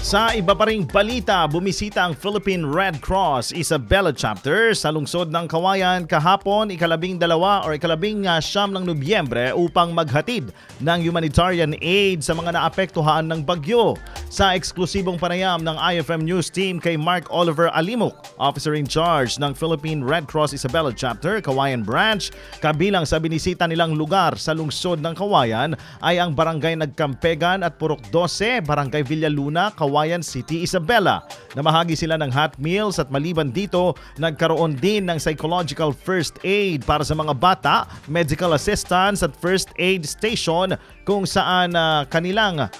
Sa iba pa ring balita, bumisita ang Philippine Red Cross Isabela Chapter sa lungsod ng Kawayan kahapon ikalabing dalawa o ikalabing uh, siyam ng Nobyembre upang maghatid ng humanitarian aid sa mga naapektuhan ng bagyo. Sa eksklusibong panayam ng IFM News Team kay Mark Oliver Alimok, Officer in Charge ng Philippine Red Cross Isabela Chapter, Kawayan Branch, kabilang sa binisita nilang lugar sa lungsod ng Kawayan ay ang Barangay Nagkampegan at Purok 12, Barangay Villaluna, Kawayan City, Isabela. Namahagi sila ng hot meals at maliban dito, nagkaroon din ng psychological first aid para sa mga bata, medical assistance at first aid station kung saan ah, kanilang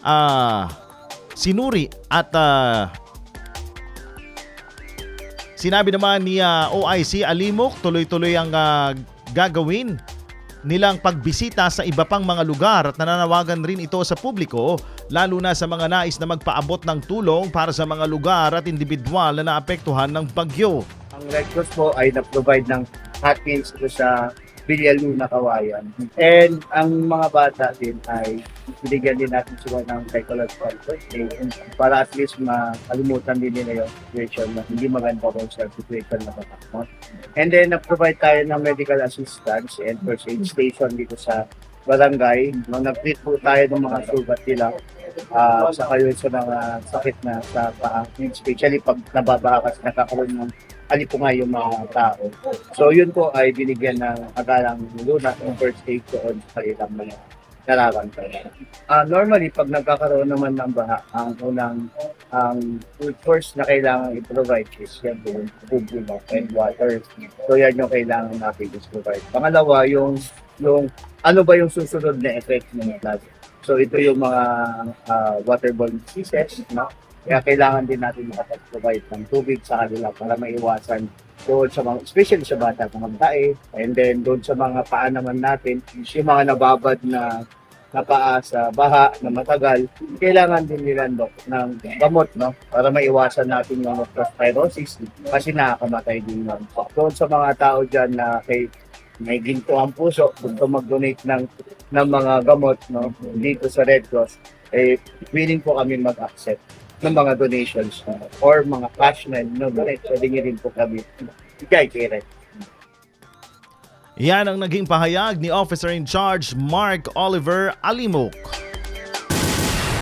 ah, sinuri at ah, Sinabi naman ni ah, OIC Alimok, tuloy-tuloy ang ah, gagawin nilang pagbisita sa iba pang mga lugar at nananawagan rin ito sa publiko lalo na sa mga nais na magpaabot ng tulong para sa mga lugar at individual na naapektuhan ng bagyo. Ang Red Cross po ay na-provide ng hot meals sa Villaluna, Kawayan. And ang mga bata din ay binigyan din natin sila ng psychological aid para at least makalimutan din nila yung situation na hindi maganda ko sa situation na katakot. And then, na-provide tayo ng medical assistance and first aid station dito sa barangay. No, nag-treat po tayo ng mga sugat nila uh, sa kayo sa mga sakit na sa paa. Especially pag nababaha kasi nakakaroon ng alipungay yung mga tao. So yun po ay binigyan ng agalang luna ng first aid doon sa ilang mga nararamdaman. Ah normally, pag nagkakaroon naman ng baha, ang unang ang first na kailangan i-provide is yan yung tubig and water. So yan yung kailangan natin i-provide. Pangalawa, yung yung ano ba yung susunod na effect ng flood. So ito yung mga ah, waterborne diseases, no? Kaya kailangan din natin makapag-provide ng tubig sa kanila para maiwasan doon sa mga, especially sa bata, mga tae, and then doon sa mga paa naman natin, yung mga nababad na na paa sa baha na matagal, kailangan din nila no, ng gamot no para maiwasan natin yung leptospirosis kasi nakakamatay din yun. So, doon sa mga tao dyan na kay may ginto ang puso, gusto mag-donate ng ng mga gamot no dito sa Red Cross, eh willing po kami mag-accept ng mga donations or mga cash na donate. Nyo rin po kami bigay kay Red. Yan ang naging pahayag ni Officer in Charge Mark Oliver Alimok.